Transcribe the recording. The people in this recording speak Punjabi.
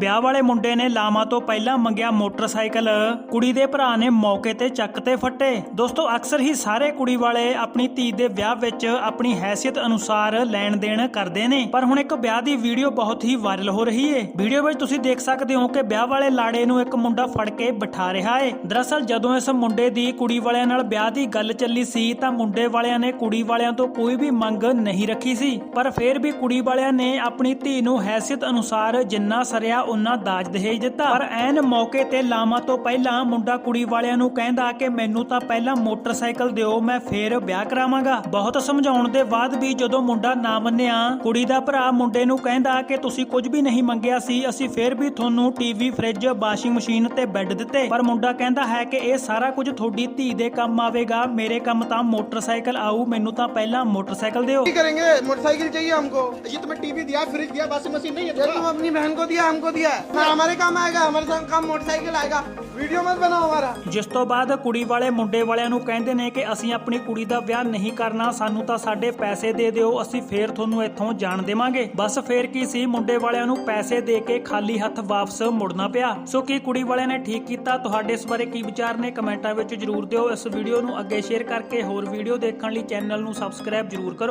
ਵਿਆਹ ਵਾਲੇ ਮੁੰਡੇ ਨੇ ਲਾਮਾ ਤੋਂ ਪਹਿਲਾਂ ਮੰਗਿਆ ਮੋਟਰਸਾਈਕਲ। ਕੁੜੀ ਦੇ ਭਰਾ ਨੇ ਮੌਕੇ ਤੇ ਚੱਕ ਤੇ ਫੱਟੇ। ਦੋਸਤੋ, ਅਕਸਰ ਹੀ ਸਾਰੇ ਕੁੜੀ ਵਾਲੇ ਆਪਣੀ ਧੀ ਦੇ ਵਿਆਹ ਵਿੱਚ ਆਪਣੀ ਹੈਸੀਅਤ ਅਨੁਸਾਰ ਲੈਣ ਦੇਣ ਕਰਦੇ ਨੇ। ਪਰ ਹੁਣ ਇੱਕ ਵਿਆਹ ਦੀ ਵੀਡੀਓ ਬਹੁਤ ਹੀ ਵਾਇਰਲ ਹੋ ਰਹੀ ਏ। ਵੀਡੀਓ ਵਿੱਚ ਤੁਸੀਂ ਦੇਖ ਸਕਦੇ ਹੋ ਕਿ ਵਿਆਹ ਵਾਲੇ ਲਾੜੇ ਨੂੰ ਇੱਕ ਮੁੰਡਾ ਫੜ ਕੇ ਬਿਠਾ ਰਿਹਾ ਏ। ਦਰਅਸਲ, ਜਦੋਂ ਇਸ ਮੁੰਡੇ ਦੀ ਕੁੜੀ ਵਾਲਿਆਂ ਨਾਲ ਵਿਆਹ ਦੀ ਗੱਲ ਚੱਲੀ ਸੀ, ਤਾਂ ਮੁੰਡੇ ਵਾਲਿਆਂ ਨੇ ਕੁੜੀ ਵਾਲਿਆਂ ਤੋਂ ਕੋਈ ਵੀ ਮੰਗ ਨਹੀਂ ਰੱਖੀ ਸੀ। ਪਰ ਫਿਰ ਵੀ ਕੁੜੀ ਵਾਲਿਆਂ ਨੇ ਆਪਣੀ ਧੀ ਨੂੰ ਹੈਸੀਅਤ ਅਨੁਸਾਰ ਜਿੰਨਾ ਸਰਿਆ ਉਨਾ ਦਾਜ ਦਹੇਜ ਦਿੱਤਾ ਪਰ ਐਨ ਮੌਕੇ ਤੇ ਲਾਮਾ ਤੋਂ ਪਹਿਲਾਂ ਮੁੰਡਾ ਕੁੜੀ ਵਾਲਿਆਂ ਨੂੰ ਕਹਿੰਦਾ ਕਿ ਮੈਨੂੰ ਤਾਂ ਪਹਿਲਾਂ ਮੋਟਰਸਾਈਕਲ ਦਿਓ ਮੈਂ ਫੇਰ ਵਿਆਹ ਕਰਾਵਾਂਗਾ ਬਹੁਤ ਸਮਝਾਉਣ ਦੇ ਬਾਅਦ ਵੀ ਜਦੋਂ ਮੁੰਡਾ ਨਾ ਮੰਨਿਆ ਕੁੜੀ ਦਾ ਭਰਾ ਮੁੰਡੇ ਨੂੰ ਕਹਿੰਦਾ ਕਿ ਤੁਸੀਂ ਕੁਝ ਵੀ ਨਹੀਂ ਮੰਗਿਆ ਸੀ ਅਸੀਂ ਫੇਰ ਵੀ ਤੁਹਾਨੂੰ ਟੀਵੀ ਫ੍ਰਿਜ ਵਾਸ਼ਿੰਗ ਮਸ਼ੀਨ ਤੇ ਬੈੱਡ ਦਿੱਤੇ ਪਰ ਮੁੰਡਾ ਕਹਿੰਦਾ ਹੈ ਕਿ ਇਹ ਸਾਰਾ ਕੁਝ ਤੁਹਾਡੀ ਧੀ ਦੇ ਕੰਮ ਆਵੇਗਾ ਮੇਰੇ ਕੰਮ ਤਾਂ ਮੋਟਰਸਾਈਕਲ ਆਊ ਮੈਨੂੰ ਤਾਂ ਪਹਿਲਾਂ ਮੋਟਰਸਾਈਕਲ ਦਿਓ क्या करेंगे मोटरसाइकिल चाहिए हमको ये तुम्हें टीवी दिया फ्रिज दिया वॉशिंग मशीन नहीं है ये तुम अपनी बहन को दिया हमको दिया ना हमारे काम आएगा हमारे साथ काम मोटरसाइकिल आएगा वीडियो मत बनाओ हमारा ਜਿਸ ਤੋਂ ਬਾਅਦ ਕੁੜੀ ਵਾਲੇ ਮੁੰਡੇ ਵਾਲਿਆਂ ਨੂੰ ਕਹਿੰਦੇ ਨੇ ਕਿ ਅਸੀਂ ਆਪਣੀ ਕੁੜੀ ਦਾ ਵਿਆਹ ਨਹੀਂ ਕਰਨਾ ਸਾਨੂੰ ਤਾਂ ਸਾਡੇ ਪੈਸੇ ਦੇ ਦਿਓ ਅਸੀਂ ਫੇਰ ਤੁਹਾਨੂੰ ਇੱਥੋਂ ਜਾਣ ਦੇਵਾਂਗੇ ਬਸ ਫੇਰ ਕੀ ਸੀ ਮੁੰਡੇ ਵਾਲਿਆਂ ਨੂੰ ਪੈਸੇ ਦੇ ਕੇ ਖਾਲੀ ਹੱਥ ਵਾਪਸ ਮੁੜਨਾ ਪਿਆ ਸੋ ਕੀ ਕੁੜੀ ਵਾਲਿਆਂ ਨੇ ਠੀਕ ਕੀਤਾ ਤੁਹਾਡੇ ਇਸ ਬਾਰੇ ਕੀ ਵਿਚਾਰ ਨੇ ਕਮੈਂਟਾਂ ਵਿੱਚ ਜਰੂਰ ਦਿਓ ਇਸ ਵੀਡੀਓ ਨੂੰ ਅੱਗੇ ਸ਼ੇਅਰ ਕਰਕੇ ਹੋਰ ਵੀਡੀਓ ਦੇਖਣ ਲਈ ਚੈਨਲ ਨੂੰ ਸਬਸਕ੍ਰਾਈਬ ਜਰੂਰ ਕਰੋ